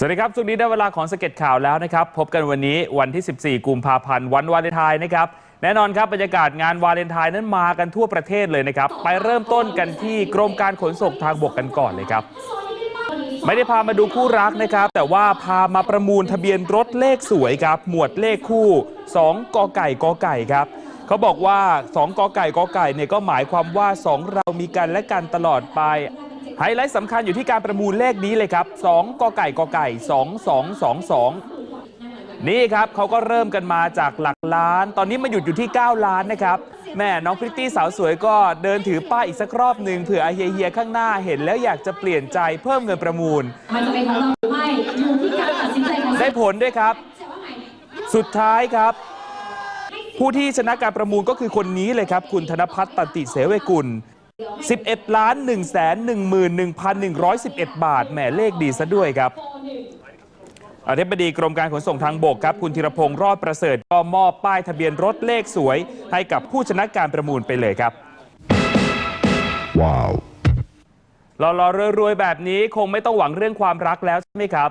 สวัสดีครับช่วงนี้ได้เวลาของสเก็ตข่าวแล้วนะครับ พบกันวันนี้วันที่ 14 กุมภาพันธ์วันวาเลนไทน์นะครับ แน่นอนครับบรรยากาศงานวาเลนไทน์นั้นมากันทั่วประเทศเลยนะครับ ไปเริ่มต้นกันที่กรมการขนส่งทางบกกันก่อนเลยครับ ไม่ได้พามาดูคู่รักนะครับ แต่ว่าพามาประมูลทะเบียนรถเลขสวยครับ หมวดเลขคู่ 2 กอไก่กอไก่ครับเขาบอกว่า 2 กอไก่กอไก่เนี่ยก็หมายความว่า 2 เรามีกันและกันตลอดไป ไฮไลท์สำคัญอยู่ที่การประมูลเลขนี้เลยครับ 2กไก่กไก่ 2222 นี่ครับเขาก็เริ่มกันมาจากหลักล้าน ตอนนี้มาหยุดอยู่ที่ 9 ล้านนะครับแม่น้องพริตตี้สาวสวยก็เดินถือป้ายอีกสักรอบหนึ่งเผื่อไอเฮียข้างหน้าเห็นแล้วอยากจะเปลี่ยนใจเพิ่มเงินประมูล มันจะเป็นของเราหรือไม่อยู่ที่การตัดสินใจของได้ผลด้วยครับ สุดท้ายครับผู้ที่ชนะการประมูลก็คือคนนี้เลยครับ คุณธนพัฒน์ตันติเสวกุล 11ล้าน1แสน11,111 บาทแหมเลขดีซะด้วยครับอธิบดีกรมการขนส่งทางบกครับ คุณธีรพงศ์รอดประเสริฐก็มอบป้ายทะเบียนรถเลขสวย ให้กับผู้ชนะการประมูลไปเลยครับ Wow. หล่อๆรวยๆแบบนี้คงไม่ต้องหวังเรื่องความรักแล้วใช่ไหมครับ